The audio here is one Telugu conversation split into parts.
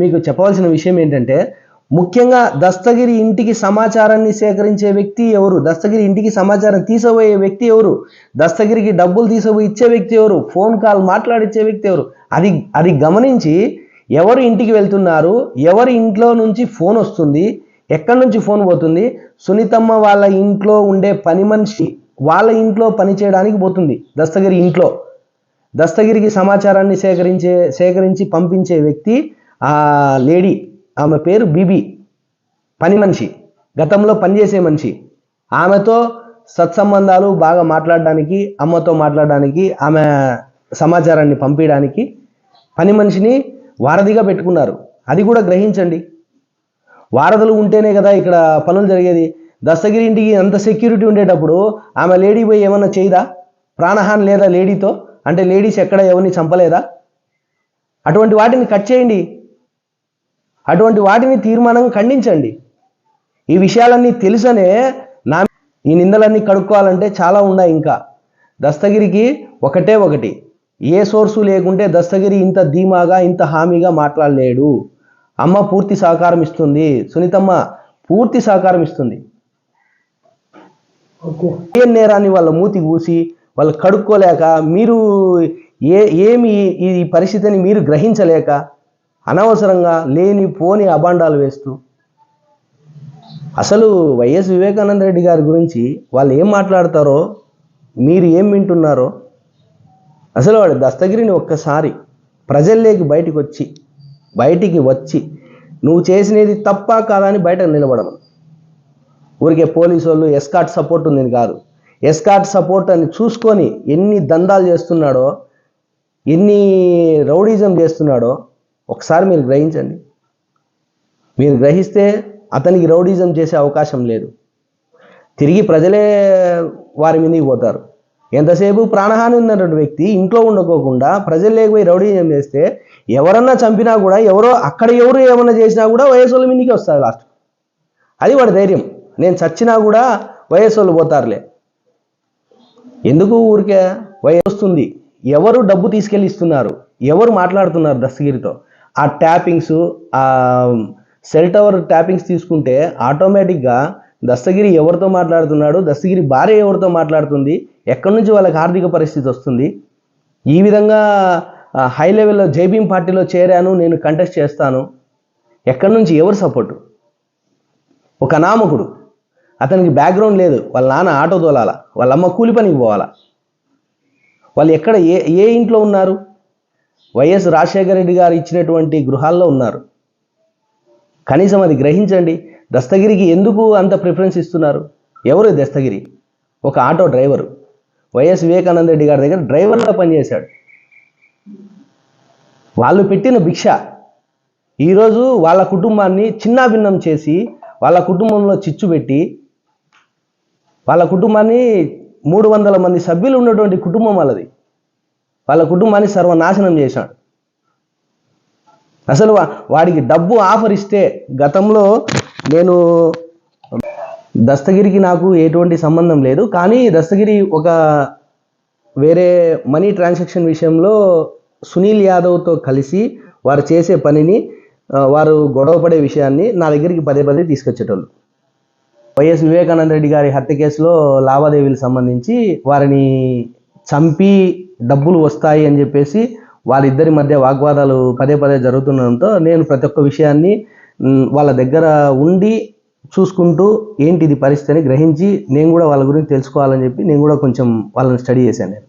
మీకు చెప్పవలసిన విషయం ఏంటంటే ముఖ్యంగా దస్తగిరి ఇంటికి సమాచారాన్ని సేకరించే వ్యక్తి ఎవరు? దస్తగిరి ఇంటికి సమాచారం తీసబోయే వ్యక్తి ఎవరు? దస్తగిరికి డబ్బులు తీసబోయి ఇచ్చే వ్యక్తి ఎవరు? ఫోన్ కాల్ మాట్లాడిచ్చే వ్యక్తి ఎవరు? అది అది గమనించి ఎవరు ఇంటికి వెళ్తున్నారు? ఎవరి ఇంట్లో నుంచి ఫోన్ వస్తుంది? ఎక్కడి నుంచి ఫోన్ పోతుంది? సునీతమ్మ వాళ్ళ ఇంట్లో ఉండే పని మనిషి వాళ్ళ ఇంట్లో పని చేయడానికి పోతుంది దస్తగిరి ఇంట్లో. దస్తగిరికి సమాచారాన్ని సేకరించే సేకరించి పంపించే వ్యక్తి ఆ లేడీ. ఆమె పేరు బీబీ. పని మనిషి. గతంలో పనిచేసే మనిషి. ఆమెతో సత్సంబంధాలు బాగా మాట్లాడడానికి అమ్మతో మాట్లాడడానికి ఆమె సమాచారాన్ని పంపించడానికి పని మనిషిని వారధిగా పెట్టుకున్నారు. అది కూడా గ్రహించండి. వారధులు ఉంటేనే కదా ఇక్కడ పనులు జరిగేది. దస్తగిరి ఇంటికి అంత సెక్యూరిటీ ఉండేటప్పుడు ఆమె లేడీ పోయి ఏమన్నా చేయదా? ప్రాణహాని లేదా లేడీతో? అంటే లేడీస్ ఎక్కడ ఎవరిని చంపలేదా? అటువంటి వాటిని కట్ చేయండి. అటువంటి వాటిని తీర్మానం ఖండించండి. ఈ విషయాలన్నీ తెలుసనే నా ఈ నిందలన్నీ కడుక్కోవాలంటే చాలా ఉన్నాయి ఇంకా. దస్తగిరికి ఒకటే ఒకటి. ఏ సోర్సు లేకుంటే దస్తగిరి ఇంత ధీమాగా ఇంత హామీగా మాట్లాడలేడు. అమ్మ పూర్తి సహకారం ఇస్తుంది. సునీతమ్మ పూర్తి సహకారం ఇస్తుంది. నేరాన్ని వాళ్ళ మూతి పూసి వాళ్ళు కడుక్కోలేక మీరు ఏ ఏమి ఈ పరిస్థితిని మీరు గ్రహించలేక అనవసరంగా లేని పోని అబాండాలు వేస్తూ అసలు వైఎస్ వివేకానంద రెడ్డి గారి గురించి వాళ్ళు ఏం మాట్లాడతారో మీరు ఏం వింటున్నారో అసలు వాడు దస్తగిరిని ఒక్కసారి ప్రజల్లోకి బయటికి వచ్చి బయటికి వచ్చి నువ్వు చేసినది తప్ప కాదని బయటకు బయట నిలబడము ఊరికే పోలీసు వాళ్ళు ఎస్కాట్ సపోర్ట్ ఉంది కాదు. ఎస్కాట్ సపోర్ట్ అని చూసుకొని ఎన్ని దందాలు చేస్తున్నాడో ఎన్ని రౌడీజం చేస్తున్నాడో ఒకసారి మీరు గ్రహించండి. మీరు గ్రహిస్తే అతనికి రౌడీజం చేసే అవకాశం లేదు. తిరిగి ప్రజలే వారి మీదకి పోతారు. ఎంతసేపు ప్రాణహాని ఉన్నటువంటి వ్యక్తి ఇంట్లో ఉండకోకుండా ప్రజలు లేకపోయి రౌడీజం చేస్తే ఎవరన్నా చంపినా కూడా ఎవరో అక్కడ ఎవరు ఏమన్నా చేసినా కూడా వయసు మీదకి వస్తారు లాస్ట్. అది వాడి ధైర్యం. నేను చచ్చినా కూడా వయసులు వాళ్ళు పోతారులే. ఎందుకు ఊరికే వయసు వస్తుంది? ఎవరు డబ్బు తీసుకెళ్ళి ఇస్తున్నారు? ఎవరు మాట్లాడుతున్నారు దస్తగిరితో ఆ ట్యాపింగ్స్ ఆ సెల్ టవర్ ట్యాపింగ్స్ తీసుకుంటే ఆటోమేటిక్గా దస్తగిరి ఎవరితో మాట్లాడుతున్నాడు? దస్తగిరి భార్య ఎవరితో మాట్లాడుతుంది? ఎక్కడి నుంచి వాళ్ళకి ఆర్థిక పరిస్థితి వస్తుంది? ఈ విధంగా హై లెవెల్లో జైబీం పార్టీలో చేరాను నేను కంటెస్ట్ చేస్తాను. ఎక్కడి నుంచి? ఎవరు సపోర్టు? ఒక నామకుడు అతనికి బ్యాక్గ్రౌండ్ లేదు. వాళ్ళ నాన్న ఆటో తోలాల. వాళ్ళ అమ్మ కూలి పనికి పోవాలా. వాళ్ళు ఎక్కడ ఏ ఏ ఇంట్లో ఉన్నారు? వైఎస్ రాజశేఖర రెడ్డి గారు ఇచ్చినటువంటి గృహాల్లో ఉన్నారు. కనీసం అది గ్రహించండి. దస్తగిరికి ఎందుకు అంత ప్రిఫరెన్స్ ఇస్తున్నారు? ఎవరు దస్తగిరి? ఒక auto driver. YS Vivekananda Reddy గారి దగ్గర డ్రైవర్గా పనిచేశాడు. వాళ్ళు పెట్టిన భిక్ష. ఈరోజు వాళ్ళ కుటుంబాన్ని చిన్నాభిన్నం చేసి వాళ్ళ కుటుంబంలో చిచ్చు పెట్టి వాళ్ళ కుటుంబాన్ని మూడు వందల మంది సభ్యులు ఉన్నటువంటి కుటుంబం వాళ్ళది. వాళ్ళ కుటుంబాన్ని సర్వనాశనం చేశాడు. అసలు వా- వాడికి డబ్బు ఆఫర్ ఇస్తే గతంలో నేను దస్తగిరికి నాకు ఎటువంటి సంబంధం లేదు. కానీ దస్తగిరి ఒక వేరే మనీ ట్రాన్సాక్షన్ విషయంలో సునీల్ యాదవ్తో కలిసి వారు చేసే పనిని వారు గొడవపడే విషయాన్ని నా దగ్గరికి పదే పదే తీసుకొచ్చేటోళ్ళు. వైఎస్ వివేకానంద రెడ్డి గారి హత్య కేసులో లావాదేవీలకు సంబంధించి వారిని చంపి డబ్బులు వస్తాయి అని చెప్పేసి వారిద్దరి మధ్య వాగ్వాదాలు పదే పదే జరుగుతుండడంతో నేను ప్రతి ఒక్క విషయాన్ని వాళ్ళ దగ్గర ఉండి చూసుకుంటూ ఏంటి ఇది పరిస్థితి అని గ్రహించి నేను కూడా వాళ్ళ గురించి తెలుసుకోవాలని చెప్పి నేను కూడా కొంచెం వాళ్ళని స్టడీ చేశాను నేను.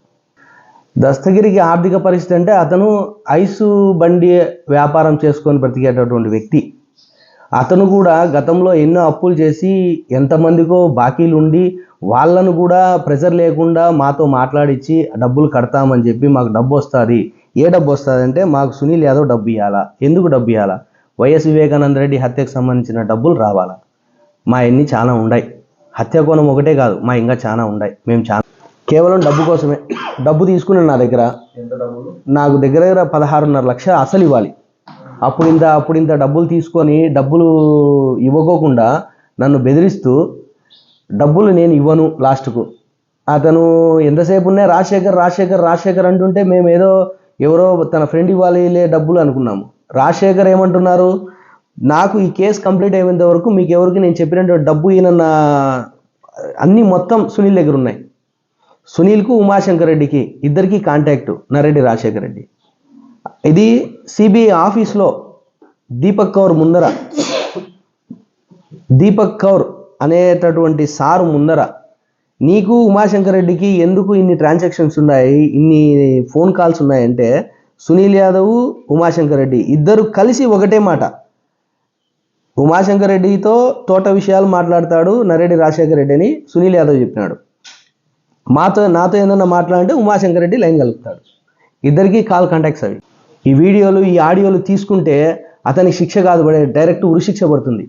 దస్తగిరికి ఆర్థిక పరిస్థితి అంటే అతను ఐసు బండి వ్యాపారం చేసుకొని బ్రతికేటటువంటి వ్యక్తి. అతను కూడా గతంలో ఎన్నో అప్పులు చేసి ఎంతమందికో బాకీలు ఉండి వాళ్ళను కూడా ప్రెజర్ లేకుండా మాతో మాట్లాడించి డబ్బులు కడతామని చెప్పి మాకు డబ్బు వస్తుంది. ఏ డబ్బు వస్తుంది అంటే మాకు సునీల్ యాదవ్ డబ్బు ఇవ్వాలా ఎందుకు డబ్బు ఇవ్వాలా వైఎస్ వివేకానంద రెడ్డి హత్యకు సంబంధించిన డబ్బులు రావాలా? మా ఎన్ని చాలా ఉన్నాయి హత్య కోణం ఒకటే కాదు మా ఇంకా చాలా ఉన్నాయి మేము చాలా కేవలం డబ్బు కోసమే. డబ్బు తీసుకున్నాను నా దగ్గర. ఎంత డబ్బులు? నాకు దగ్గర దగ్గర పదహారున్నర లక్ష అసలు ఇవ్వాలి. అప్పుడు ఇంత అప్పుడు ఇంత డబ్బులు తీసుకొని డబ్బులు ఇవ్వకోకుండా నన్ను బెదిరిస్తూ డబ్బులు నేను ఇవ్వను లాస్ట్కు. అతను ఎంతసేపు ఉన్నా రాజశేఖర్ రాజశేఖర్ రాజశేఖర్ అంటుంటే మేము ఏదో ఎవరో తన ఫ్రెండ్ ఇవ్వాలి లే డబ్బులు అనుకున్నాము. రాజశేఖర్ ఏమంటున్నారు? నాకు ఈ కేసు కంప్లీట్ అయ్యేంత వరకు మీకు ఎవరికి నేను చెప్పినటువంటి డబ్బు ఈయన అన్నీ మొత్తం సునీల్ దగ్గర ఉన్నాయి. సునీల్కు ఉమాశంకర్ రెడ్డికి ఇద్దరికి కాంటాక్ట్ నరెడ్డి రాజశేఖర్ రెడ్డి. ఇది సిబిఐ ఆఫీస్లో దీపక్ కౌర్ ముందర. దీపక్ కౌర్ అనేటటువంటి సారు ముందర. నీకు ఉమాశంకర్ రెడ్డికి ఎందుకు ఇన్ని ట్రాన్సాక్షన్స్ ఉన్నాయి ఇన్ని ఫోన్ కాల్స్ ఉన్నాయంటే సునీల్ యాదవ్ ఉమాశంకర్ రెడ్డి ఇద్దరు కలిసి ఒకటే మాట. ఉమాశంకర్ రెడ్డితో తోట విషయాలు మాట్లాడతాడు నరెడ్డి రాజశేఖర్ రెడ్డి అని సునీల్ యాదవ్ చెప్పినాడు. మాతో నాతో ఏదన్నా మాట్లాడంటే ఉమాశంకర్ రెడ్డి లైన్ కలుపుతాడు. ఇద్దరికీ కాల్ కాంటాక్ట్స్ అవి. ఈ వీడియోలు ఈ ఆడియోలు తీసుకుంటే అతనికి శిక్ష కాదు పడే డైరెక్ట్ ఉరిశిక్ష పడుతుంది.